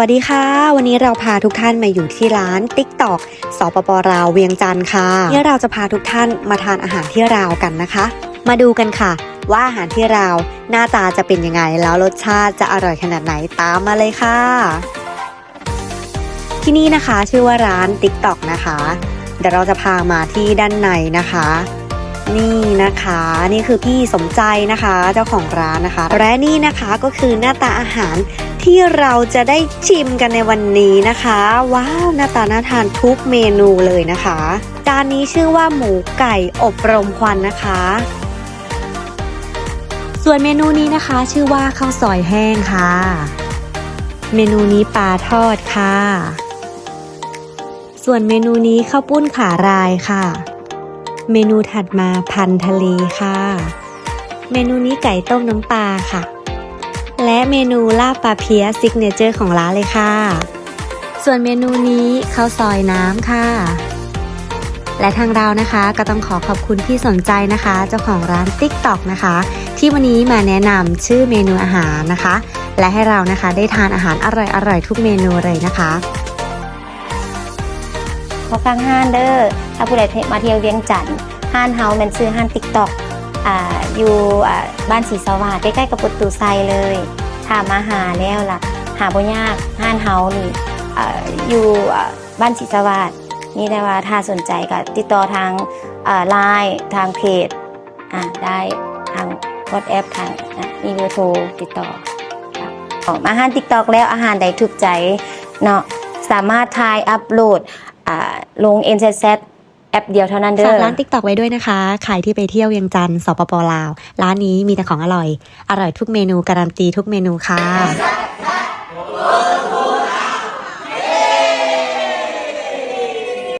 วัสดีค่ะ วันนี้เราพาทุกท่านมาอยู่ที่ร้าน TikTok สปปราวเวียงจันทร์ค่ะนี่เราจะพาทุกท่านมาทานอาหารที่ราวกันนะคะ มาดูกันค่ะ ว่าอาหารที่ราวหน้าตาจะเป็นยังไงแล้วรสชาติจะอร่อยขนาดไหนตามมาเลยค่ะ ที่นี่นะคะชื่อว่าร้าน TikTok นะคะเดี๋ยวเราจะพามาที่ด้านในนะคะ นี่นะคะนี่คือพี่สมใจนะคะเจ้าของร้านนะคะ และนี่นะคะก็คือหน้าตาอาหารที่เราจะได้ชิมกันในวันนี้นะคะ ว้าวหน้าตาน่าทานทุกเมนูเลยนะคะจานนี้ชื่อว่าหมูไก่อบรมควันนะคะ ส่วนเมนูนี้นะคะชื่อว่าข้าวซอยแห้งค่ะ เมนูนี้ปลาทอดค่ะ ส่วนเมนูนี้ข้าวปุ้นขารายค่ะ เมนูถัดมาพันทะเลค่ะ เมนูนี้ไก่ต้มน้ำปลาค่ะ และเมนูลาบปลาเพียซิกเนเจอร์ของร้านเลยค่ะ ส่วนเมนูนี้ข้าวซอยน้ำค่ะ และทางเรานะคะก็ต้องขอขอบคุณที่สนใจนะคะ เจ้าของร้าน TikTok นะคะ ที่วันนี้มาแนะนำชื่อเมนูอาหารนะคะ และให้เรานะคะได้ทานอาหารอร่อยๆทุกเมนูเลยนะคะ พอฟังห้านเด้อถ้าผู้ใดมาเที่ยวเวียงจันทน์ห้านเฮาแมันซื้อห้านติ๊กต็อกอยู่บ้านศรีสวัสดิ์ใกล้ๆกับประตูไซเลยถ้ามาหาแล้วล่ะ หาบ่ยากห้านเฮานี่อยู่บ้านศรีสวัสดิ์นี่ได้ว่าถ้าสนใจก็ติดต่อทางไลน์ทางเพจได้ทางวอทแอปทางนะมีเบอร์โทรติดต่อออกมาหานติ๊กต็อกแล้วอาหารใดถูกใจเนาะสามารถทายอัพโหลด ลง n z z แอปเดียวเท่านั้นเด้อฝากร้านติ๊กตอกไว้ด้วยนะคะ ใครที่ไปเที่ยวเวียงจันทร์สปปลาว ร้านนี้มีแต่ของอร่อย อร่อยทุกเมนูการันตีทุกเมนูค่ะ